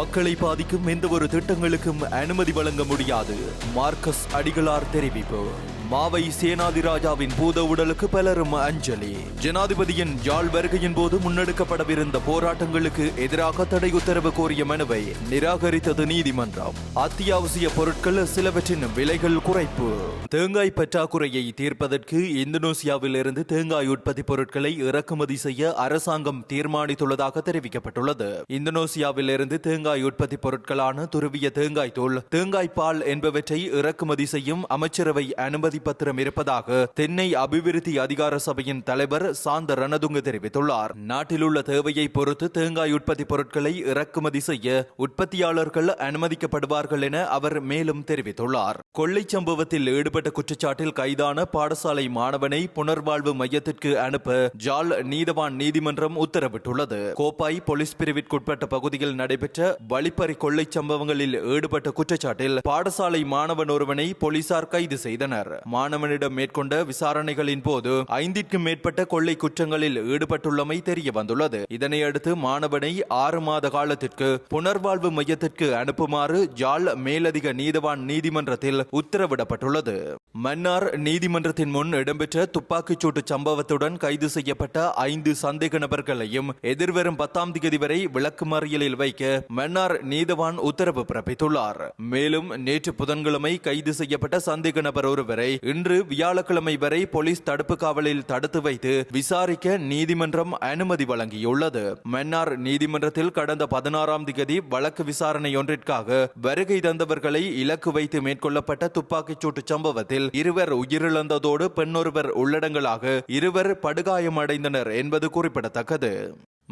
மக்களை பாதிக்கும் எந்த ஒரு திட்டங்களுக்கும் அனுமதி வழங்க முடியாது. மார்க்கஸ் அடிகளார் தெரிவிப்பு. மாவை சேனாதிராஜாவின் பூத உடலுக்கு பலரும் அஞ்சலி. ஜனாதிபதியின் யாழ் வருகையின் போது முன்னெடுக்கப்படவிருந்த போராட்டங்களுக்கு எதிராக தடை உத்தரவு கோரிய மனுவை நிராகரித்தது நீதிமன்றம். அத்தியாவசிய பொருட்கள் சிலவற்றின் விலைகள் குறைப்பு. தேங்காய் பற்றாக்குறையை தீர்ப்பதற்கு இந்தோனேசியாவில் இருந்து தேங்காய் உற்பத்தி பொருட்களை இறக்குமதி செய்ய அரசாங்கம் தீர்மானித்துள்ளதாக தெரிவிக்கப்பட்டுள்ளது. இந்தோனேசியாவில் இருந்து தேங்காய் உற்பத்தி பொருட்களான துருவிய தேங்காய் தூள் தேங்காய் பால் என்பவற்றை இறக்குமதி செய்யும் அமைச்சரவை அனுமதி பத்திரம் இருப்பதாக தென்னை அபிவிருத்தி அதிகார சபையின் தலைவர் சாந்த ரணதுங்க தெரிவித்துள்ளார். நாட்டில் உள்ள தேவையை பொறுத்து தேங்காய் உற்பத்தி பொருட்களை இறக்குமதி செய்ய உற்பத்தியாளர்கள் அனுமதிக்கப்படுவார்கள் என அவர் மேலும் தெரிவித்துள்ளார். கொள்ளை சம்பவத்தில் ஈடுபட்ட குற்றச்சாட்டில் கைதான பாடசாலை மாணவனை புனர்வாழ்வு மையத்திற்கு அனுப்ப ஜால் நீதவான் நீதிமன்றம் உத்தரவிட்டுள்ளது. கோப்பாய் போலீஸ் பிரிவிற்குட்பட்ட பகுதியில் நடைபெற்ற வழிப்பறி கொள்ளை சம்பவங்களில் ஈடுபட்ட குற்றச்சாட்டில் பாடசாலை மாணவன் ஒருவனை போலீசார் கைது செய்தனர். மாணவனிடம் மேற்கொண்ட விசாரணைகளின் போது ஐந்திற்கும் மேற்பட்ட கொள்ளை குற்றங்களில் ஈடுபட்டுள்ளமை தெரிய வந்துள்ளது இதனையடுத்து மாணவனை ஆறு மாத காலத்திற்கு புனர்வாழ்வு மையத்திற்கு அனுப்புமாறு ஜால் மேலதிக நீதவான் நீதிமன்றத்தில் உத்தரவிடப்பட்டுள்ளது. மன்னார் நீதிமன்றத்தின் முன் இடம்பெற்ற துப்பாக்கிச்சூட்டு சம்பவத்துடன் கைது செய்யப்பட்ட ஐந்து சந்தேக நபர்களையும் எதிர்வரும் பத்தாம் தேதி வரை விளக்குமறியலில் வைக்க மன்னார் நீதவான் உத்தரவு பிறப்பித்துள்ளார். மேலும் நேற்று புதன்கிழமை கைது செய்யப்பட்ட சந்தேக நபர் ஒருவரை இன்று வியாழக்கிழமை வரை போலீஸ் தடுப்பு காவலில் தடுத்து வைத்து விசாரிக்க நீதிமன்றம் அனுமதி வழங்கியுள்ளது. மன்னார் நீதிமன்றத்தில் கடந்த பதினாறாம் தேதி வழக்கு விசாரணை ஒன்றிற்காக வருகை தந்தவர்களை இலக்கு வைத்து மேற்கொள்ளப்பட்ட துப்பாக்கிச் சூட்டு சம்பவத்தில் இருவர் உயிரிழந்ததோடு பெண்ணொருவர் உள்ளடங்கலாக இருவர் படுகாயமடைந்தனர் என்பது குறிப்பிடத்தக்கது.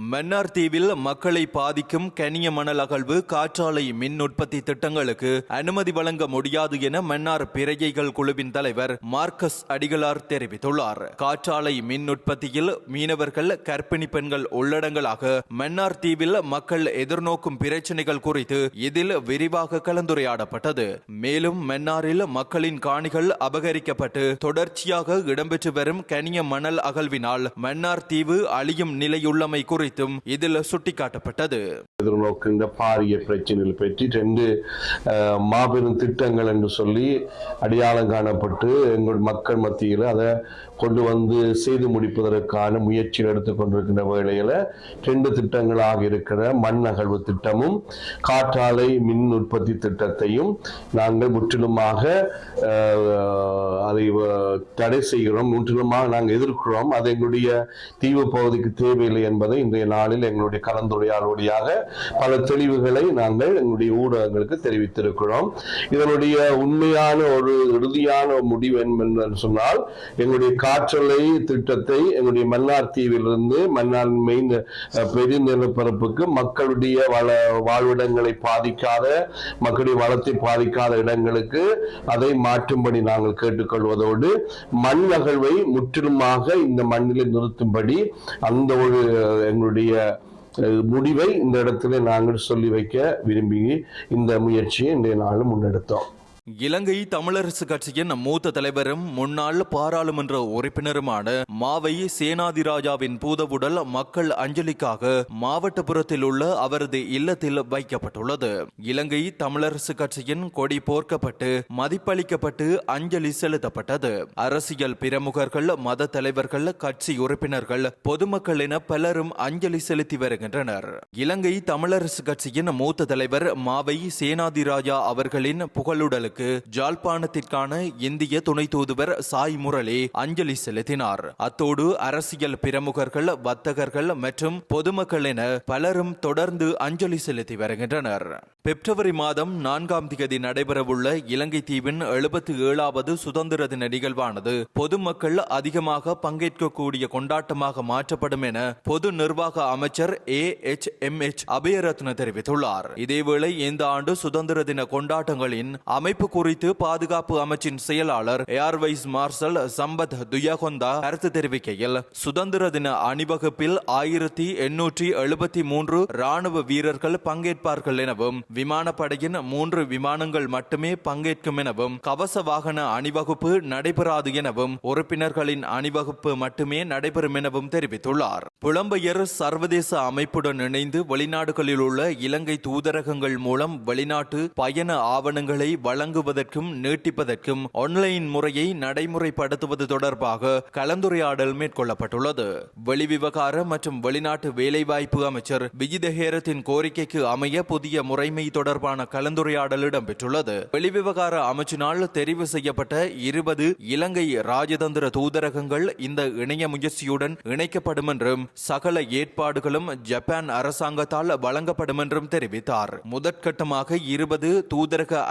மன்னார் தீவில் மக்களை பாதிக்கும் கனிய மணல் அகழ்வு காற்றாலை மின் உற்பத்தி திட்டங்களுக்கு அனுமதி வழங்க முடியாது என மன்னார் பிரஜைகள் குழுவின் தலைவர் மார்க்கஸ் அடிகளார் தெரிவித்துள்ளார். காற்றாலை மின் உற்பத்தியில் மீனவர்கள் கர்ப்பிணி பெண்கள் உள்ளடங்கலாக மன்னார் தீவில் மக்கள் எதிர்நோக்கும் பிரச்சினைகள் குறித்து இதில் விரிவாக கலந்துரையாடப்பட்டது. மேலும் மன்னாரில் மக்களின் காணிகள் அபகரிக்கப்பட்டு தொடர்ச்சியாக இடம்பெற்று வரும் கனிய மணல் அகழ்வினால் மன்னார் தீவு அழியும் நிலையுள்ளமை குறித்து குறித்தும் இதில் சுட்டிக்காட்டப்பட்டது. எதிர்நோக்கின்ற பாரிய பிரச்சனைகள் பற்றி ரெண்டு மாபெரும் திட்டங்கள் என்று சொல்லி அடையாளம் காணப்பட்டு எங்கள் மக்கள் மத்தியில் அதை கொண்டு வந்து செய்து முடிப்பதற்கான முயற்சிகள் எடுத்துக்கொண்டிருக்கின்ற வேளையில் ரெண்டு திட்டங்களாக இருக்கிற மண் அகழ்வு திட்டமும் காற்றாலை மின் உற்பத்தி திட்டத்தையும் நாங்கள் முற்றிலுமாக அதை தடை செய்கிறோம் முற்றிலுமாக நாங்கள் எதிர்க்கிறோம். அது எங்களுடைய தீவு பகுதிக்கு தேவையில்லை என்பதை இன்றைய நாளில் எங்களுடைய கலந்துரையாடலுடையாக பல தெளிவுகளை நாங்கள் எங்களுடைய ஊடகங்களுக்கு தெரிவித்திருக்கிறோம். இதனுடைய உண்மையான ஒரு இறுதியான முடிவு என்னவென்று சொன்னால் எங்களுடைய காற்றலை திட்டத்தை எங்களுடைய மன்னார் தீவிலிருந்து மன்னார் மெயின் பெரிய நிலப்பரப்புக்கு மக்களுடைய வள வாழ்விடங்களை பாதிக்காத மக்களுடைய வளத்தை பாதிக்காத இடங்களுக்கு அதை மாற்றும்படி நாங்கள் கேட்டுக்கொள்வதோடு மண் அகழ்வை முற்றிலுமாக இந்த மண்ணிலே நிறுத்தும்படி அந்த ஒரு எங்களுடைய முடிவை இந்த இடத்துல நாங்கள் சொல்லி வைக்க விரும்பி இந்த முயற்சியை இன்றைய நாளும் முன்னெடுத்தோம். இலங்கை தமிழரசு கட்சியின் மூத்த தலைவரும் முன்னாள் பாராளுமன்ற உறுப்பினருமான மாவை சேனாதிராஜாவின் பூதவுடல் மக்கள் அஞ்சலிக்காக மாவட்டபுரத்தில் உள்ள அவரது இல்லத்தில் வைக்கப்பட்டுள்ளது. இலங்கை தமிழரசு கட்சியின் கொடி போர்க்கப்பட்டு மதிப்பளிக்கப்பட்டு அஞ்சலி செலுத்தப்பட்டது. அரசியல் பிரமுகர்கள் மத தலைவர்கள் கட்சி உறுப்பினர்கள் பொதுமக்கள் என பலரும் அஞ்சலி செலுத்தி வருகின்றனர். இலங்கை தமிழரசு கட்சியின் மூத்த தலைவர் மாவை சேனாதிராஜா அவர்களின் புகழுடலுக்கு ஜாழ்ப்பாணத்திற்கான இந்திய துணை தூதுவர் சாய் முரளி அஞ்சலி செலுத்தினார். அத்தோடு அரசியல் பிரமுகர்கள் வர்த்தகர்கள் மற்றும் பொதுமக்கள் என பலரும் தொடர்ந்து அஞ்சலி செலுத்தி வருகின்றனர். பிப்ரவரி மாதம் நான்காம் தேதி நடைபெறவுள்ள இலங்கை தீவின் எழுபத்தி ஏழாவது சுதந்திர தின நிகழ்வானது பொதுமக்கள் அதிகமாக பங்கேற்கக்கூடிய கொண்டாட்டமாக மாற்றப்படும் என பொது நிர்வாக அமைச்சர் A H M H Abeyratne தெரிவித்துள்ளார். இதேவேளை இந்த ஆண்டு சுதந்திர தின கொண்டாட்டங்களின் அமைப்பு குறித்து பாதுகாப்பு அமைச்சின் செயலாளர் ஏர்வைஸ் மார்ஷல் சம்பத் துயகொந்தா கருத்து தெரிவிக்கையில் சுதந்திர தின அணிவகுப்பில் ஆயிரத்தி எண்ணூற்றி எழுபத்தி மூன்று ராணுவ வீரர்கள் பங்கேற்பார்கள் எனவும் விமானப்படையின் மூன்று விமானங்கள் மட்டுமே பங்கேற்கும் எனவும் கவச வாகன அணிவகுப்பு நடைபெறாது எனவும் உறுப்பினர்களின் அணிவகுப்பு மட்டுமே நடைபெறும் எனவும் தெரிவித்துள்ளார். புலம்பெயர் சர்வதேச அமைப்புடன் இணைந்து வெளிநாடுகளில் உள்ள இலங்கை தூதரகங்கள் மூலம் வெளிநாட்டு பயண ஆவணங்களை வழங்குவதற்கும் நீட்டிப்பதற்கும் ஆன்லைன் முறையை நடைமுறைப்படுத்துவது தொடர்பாக கலந்துரையாடல் மேற்கொள்ளப்பட்டுள்ளது. வெளிவிவகார மற்றும் வெளிநாட்டு வேலைவாய்ப்பு அமைச்சர் விஜிதஹேரத்தின் கோரிக்கைக்கு அமைய புதிய முறைமை தொடர்பான கலந்துரையாடல் இடம்பெற்றுள்ளது. வெளிவிவகார அமைச்சினால் தெரிவு செய்யப்பட்ட இருபது இலங்கை ராஜதந்திர தூதரகங்கள் இந்த இணைய முயற்சியுடன் இணைக்கப்படும் என்றும் சகல ஏற்பாடுகளும் ஜப்பான் அரசாங்கத்தால் வழங்கப்படும் என்றும் தெரிவித்தார். முதற்கட்டமாக இருபது தூதரக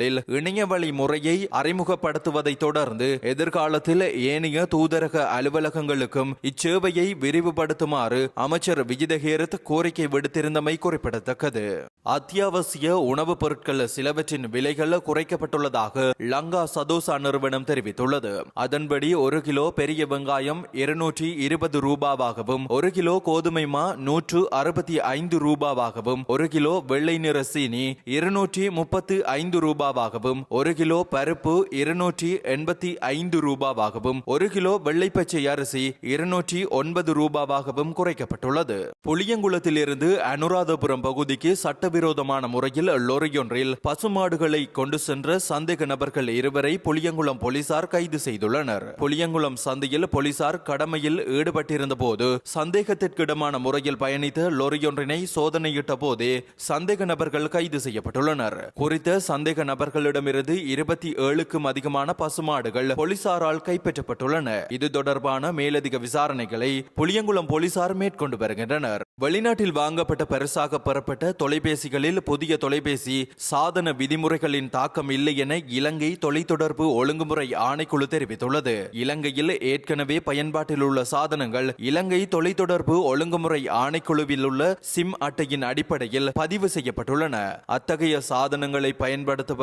அலுவலகங்களில் இணையவழி முறையை அறிமுகப்படுத்துவதை தொடர்ந்து எதிர்காலத்தில் ஏனைய தூதரக அலுவலகங்களுக்கும் இச்சேவையை விரிவுபடுத்துமாறு அமைச்சர் விஜிதஹேரத் கோரிக்கை விடுத்திருந்தமை குறிப்பிடத்தக்கது. அத்தியாவசிய உணவுப் பொருட்கள் சிலவற்றின் விலைகள் குறைக்கப்பட்டுள்ளதாக லங்கா சதோசா நிறுவனம் தெரிவித்துள்ளது. அதன்படி ஒரு கிலோ பெரிய வெங்காயம் இருநூற்றி இருபது ரூபாவாகவும் ஒரு கிலோ கோதுமை மா நூற்று அறுபத்தி ஐந்து ரூபாவாகவும் ஒரு கிலோ வெள்ளை நிற சீனி இருநூற்றி முப்பத்து ஐந்து ரூபாய் ரூபாவாகவும் ஒரு கிலோ பருப்பு இருநூற்றி எண்பத்தி ஐந்து ரூபாவாகவும் ஒரு கிலோ வெள்ளைப்பச்சை அரிசி இருநூற்றி ஒன்பது ரூபாவாகவும் குறைக்கப்பட்டுள்ளது. புளியங்குளத்திலிருந்து அனுராதபுரம் பகுதிக்கு சட்டவிரோதமான முறையில் லொரியொன்றில் பசுமாடுகளை கொண்டு சென்ற சந்தேக நபர்கள் இருவரை புளியங்குளம் போலீசார் கைது செய்துள்ளனர். புளியங்குளம் சந்தையில் போலீசார் கடமையில் ஈடுபட்டிருந்த போது சந்தேகத்திற்கிடமான முறையில் பயணித்த லொரியொன்றினை சோதனையிட்ட போதே சந்தேக நபர்கள் கைது செய்யப்பட்டுள்ளனர். குறித்த சந்தேக நபர்களிடமிருந்து இருபத்தி ஏழுக்கும் அதிகமான பசுமாடுகள் போலீசாரால் கைப்பற்றப்பட்டுள்ளன. இது தொடர்பான மேலதிக விசாரணைகளை புளியங்குளம் போலீசார் மேற்கொண்டு வருகின்றனர். வெளிநாட்டில் வாங்கப்பட்ட பரிசாக பெறப்பட்ட தொலைபேசிகளில் புதிய தொலைபேசி சாதன விதிமுறைகளின் தாக்கம் இல்லை என இலங்கை தொலைத்தொடர்பு ஒழுங்குமுறை ஆணைக்குழு தெரிவித்துள்ளது. இலங்கையில் ஏற்கனவே பயன்பாட்டில் உள்ள சாதனங்கள் இலங்கை தொலைத்தொடர்பு ஒழுங்குமுறை ஆணைக்குழுவில் உள்ள சிம் அட்டையின் அடிப்படையில் பதிவு செய்யப்பட்டுள்ளன. அத்தகைய சாதனங்களை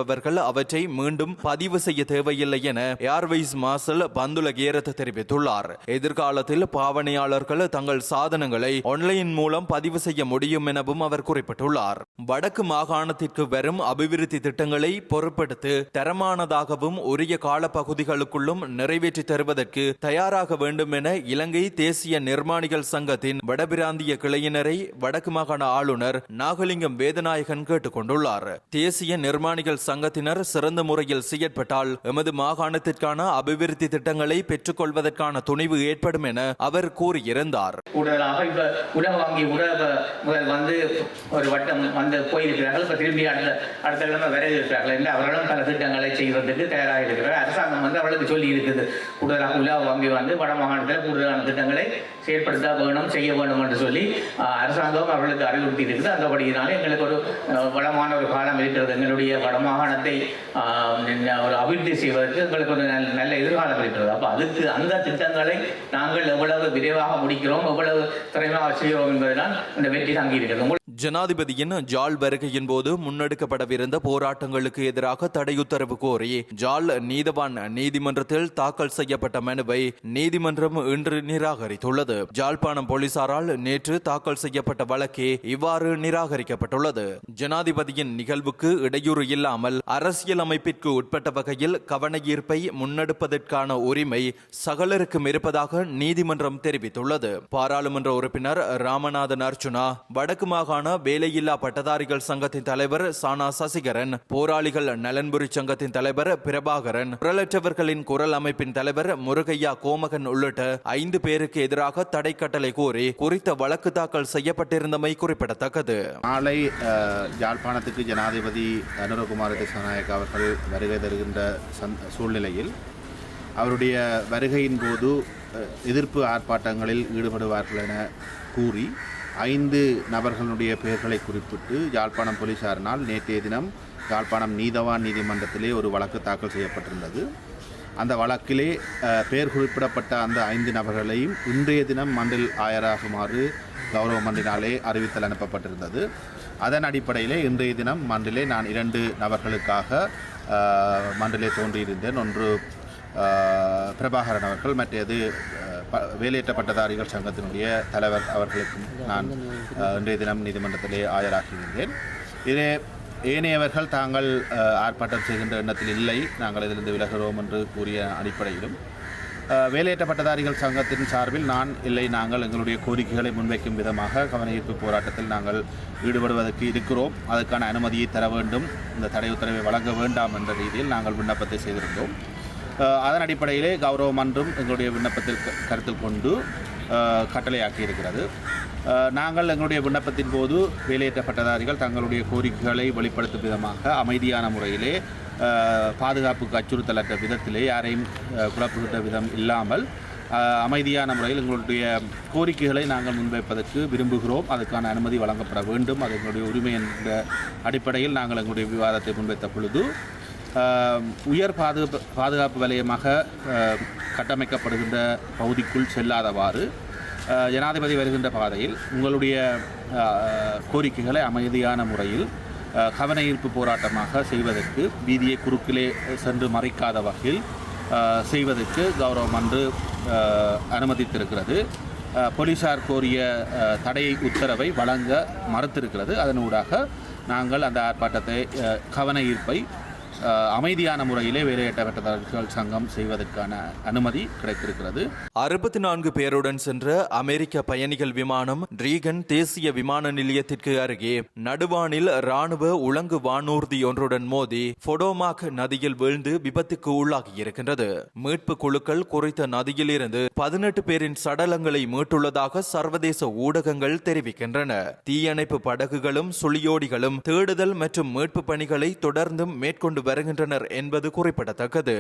பயன்படுத்துபவர்கள் அவற்றை மீண்டும் பதிவு செய்ய தேவையில்லை என ஏர்வைஸ் மாசல் பந்துல கேரத் தெரிவித்துள்ளார். எதிர்காலத்தில் பாவனையாளர்கள் தங்கள் சாதனங்களை ஆன்லைன் மூலம் பதிவு செய்ய முடியும் எனவும் அவர் குறிப்பிட்டுள்ளார். வடக்கு மாகாணத்திற்கு வரும் அபிவிருத்தி திட்டங்களை பொறுப்பெடுத்து தரமானதாகவும் உரிய காலப்பகுதிகளுக்குள்ளும் நிறைவேற்றி தருவதற்கு தயாராக வேண்டும் என இலங்கை தேசிய நிர்மாணிகள் சங்கத்தின் வடபிராந்திய கிளையினரை வடக்கு மாகாண ஆளுநர் நாகலிங்கம் வேதநாயகன் கேட்டுக்கொண்டுள்ளார். தேசிய நிர்மாணிகள் சங்க சங்கத்தினர் சிறந்த முறையில் செயற்பட்டால் எமது மாகாணத்திற்கான அபிவிருத்தி திட்டங்களை பெற்றுக்கொள்வதற்கான துணிவு ஏற்படும் என அவர் கூறியிருந்தார். கூடுதலாக உலக வங்கி உலக வந்து ஒரு வட்டம் வந்து போயிருக்கிறார்கள். இப்ப திரும்பி அடுத்த அடுத்த கிழமை வர இருக்கிறார்கள் என்று அவர்களும் பல திட்டங்களை செய்வதற்கு தயாராக இருக்கிறார். அரசாங்கம் வந்து அவர்களுக்கு சொல்லி இருக்குது கூடுதலாக உலக வங்கி வந்து வட மாகாணத்தில் கூடுதலான திட்டங்களை செயற்படுத்த வேணும் செய்ய வேண்டும் என்று சொல்லி அரசாங்கம் அவர்களுக்கு அறிவுறுத்தி இருக்குது அந்தபடியினாலே எங்களுக்கு ஒரு வளமான ஒரு காலம் இருக்கிறது. எங்களுடைய வடமாகாணத்தை ஒரு அபிவிருத்தி செய்வதற்கு எங்களுக்கு ஒரு நல்ல நல்ல எதிர்காலம் இருக்கிறது. அப்போ அதுக்கு அந்த திட்டங்களை நாங்கள் எவ்வளவு விரைவாக முடிக்கிறோம் எவ்வளவு திறமையாக செய்கிறோம் என்பதுதான் இந்த வெற்றி தங்கி இருக்கிறது ஜனாதிபதியின் ஜால் வருகையின் போது முன்னெடுக்கப்படவிருந்த போராட்டங்களுக்கு எதிராக தடையுத்தரவு கோரி ஜால் நீதவான் நீதிமன்றத்தில் தாக்கல் செய்யப்பட்ட மனுவை நீதிமன்றம் இன்று நிராகரித்துள்ளது. ஜாழ்ப்பாணம் போலீசாரால் நேற்று தாக்கல் செய்யப்பட்ட வழக்கே இவ்வாறு நிராகரிக்கப்பட்டுள்ளது. ஜனாதிபதியின் நிகழ்வுக்கு இடையூறு இல்லாமல் அரசியல் அமைப்பிற்கு உட்பட்ட வகையில் கவன ஈர்ப்பை முன்னெடுப்பதற்கான உரிமை சகலருக்கும் இருப்பதாக நீதிமன்றம் தெரிவித்துள்ளது. பாராளுமன்ற உறுப்பினர் ராமநாதன் அர்ச்சுனா வடக்கு மாகாண வேலையில்லா பட்டதாரிகள் சங்கத்தின் தலைவர் சானா சசிகரன் போராளிகள் நலன்புரி சங்கத்தின் தலைவர் பிரபாகரன் குரலற்றவர்களின் குரல் அமைப்பின் தலைவர் முருகையா கோமகன் உள்ளிட்ட ஐந்து பேருக்கு எதிராக தடை கட்டளை கோரி குறித்த வழக்கு தாக்கல் செய்யப்பட்டிருந்தமை குறிப்பிடத்தக்கது. நாளை யாழ்ப்பாணத்துக்கு ஜனாதிபதி அனுரகுமார் திசாநாயக் அவர்கள் வருகை தருகின்ற சந் சூழ்நிலையில் அவருடைய வருகையின் போது எதிர்ப்பு ஆர்ப்பாட்டங்களில் ஈடுபடுவார்கள் என கூறி ஐந்து நபர்களுடைய பெயர்களை குறிப்பிட்டு யாழ்ப்பாணம் போலீசாரினால் நேற்றைய தினம் யாழ்ப்பாணம் நீதவான் நீதிமன்றத்திலே ஒரு வழக்கு தாக்கல் செய்யப்பட்டிருந்தது. அந்த வழக்கிலே பெயர் குறிப்பிடப்பட்ட அந்த ஐந்து நபர்களையும் இன்றைய தினம் மண்டில் ஆயராகுமாறு கௌரவ மன்றினாலே அறிவித்தல் அனுப்பப்பட்டிருந்தது. அதன் அடிப்படையிலே இன்றைய தினம் மண்டிலே நான் இரண்டு நபர்களுக்காக மண்டலே தோன்றியிருந்தேன். ஒன்று பிரபாகரன் அவர்கள் மற்றது வேலையேற்றப்பட்டதாரிகள் ப- பட்டதாரிகள் சங்கத்தினுடைய தலைவர் அவர்களுக்கும் நான் இன்றைய தினம் நீதிமன்றத்திலே ஆஜராகியிருந்தேன் இதே ஏனையவர்கள் தாங்கள் ஆர்ப்பாட்டம் செய்கின்ற எண்ணத்தில் இல்லை. நாங்கள் இதிலிருந்து விலகிறோம் என்று கூறிய அடிப்படையிலும். வேலையற்ற பட்டதாரிகள் சங்கத்தின் சார்பில் நான் இல்லை. நாங்கள் எங்களுடைய கோரிக்கைகளை முன்வைக்கும் விதமாக கவனஈர்ப்பு போராட்டத்தில் நாங்கள் ஈடுபடுவதற்கு இருக்கிறோம். அதற்கான அனுமதியை தர வேண்டும். இந்த தடை உத்தரவை வழங்க வேண்டாம் என்ற ரீதியில் நாங்கள் விண்ணப்பத்தை செய்திருந்தோம். அதன் அடிப்படையிலே கௌரவ மன்றம் எங்களுடைய விண்ணப்பத்தில் க- கருத்தில் கொண்டு கட்டளையாக்கி இருக்கிறது நாங்கள் எங்களுடைய விண்ணப்பத்தின் போது வேலையற்ற பட்டதாரிகள் தங்களுடைய கோரிக்கைகளை வெளிப்படுத்தும் விதமாக அமைதியான முறையிலே பாதுகாப்புக்கு பாதுகாப்புக்கு அச்சுறுத்தலற்ற விதத்திலே யாரையும் குழப்புகின்ற விதம் இல்லாமல் அமைதியான முறையில் எங்களுடைய கோரிக்கைகளை நாங்கள் முன்வைப்பதற்கு விரும்புகிறோம். அதுக்கான அனுமதி வழங்கப்பட வேண்டும். அது எங்களுடைய உரிமை என்ற அடிப்படையில் நாங்கள் எங்களுடைய விவாதத்தை முன்வைத்த பொழுது உயர் பாதுகாப்பு பாதுகாப்பு வலயமாக கட்டமைக்கப்படுகின்ற பகுதிக்குள் செல்லாதவாறு ஜனாதிபதி வருகின்ற பாதையில் உங்களுடைய கோரிக்கைகளை அமைதியான முறையில் கவன ஈர்ப்பு போராட்டமாக செய்வதற்கு வீதியை குறுக்கிலே சென்று மறைக்காத வகையில் செய்வதற்கு கௌரவம் அன்று அனுமதித்திருக்கிறது. போலீசார் கோரிய தடை உத்தரவை வழங்க மறுத்திருக்கிறது. அதனூடாக நாங்கள் அந்த ஆர்ப்பாட்டத்தை கவன ஈர்ப்பை அமைதியான முறையிலே வேலையற்ற சங்கம் செய்வதற்கான அனுமதி கிடைத்திருக்கிறது. அறுபத்தி நான்கு பேருடன் சென்ற அமெரிக்க பயணிகள் விமானம் ரீகன் தேசிய விமான நிலையத்திற்கு அருகே நடுவானில் ராணுவ உலங்கு வானூர்தி ஒன்றுடன் மோதி பொடோமாக் நதியில் வீழ்ந்து விபத்துக்கு உள்ளாகியிருக்கின்றது. மீட்பு குழுக்கள் குறித்த நதியில் இருந்து பதினெட்டு பேரின் சடலங்களை மீட்டுள்ளதாக சர்வதேச ஊடகங்கள் தெரிவிக்கின்றன. தீயணைப்பு படகுகளும் சுழியோடிகளும் தேடுதல் மற்றும் மீட்பு பணிகளை தொடர்ந்தும் மேற்கொண்டு வருகின்றனர் என்பது குறிப்பிடத்தக்கது.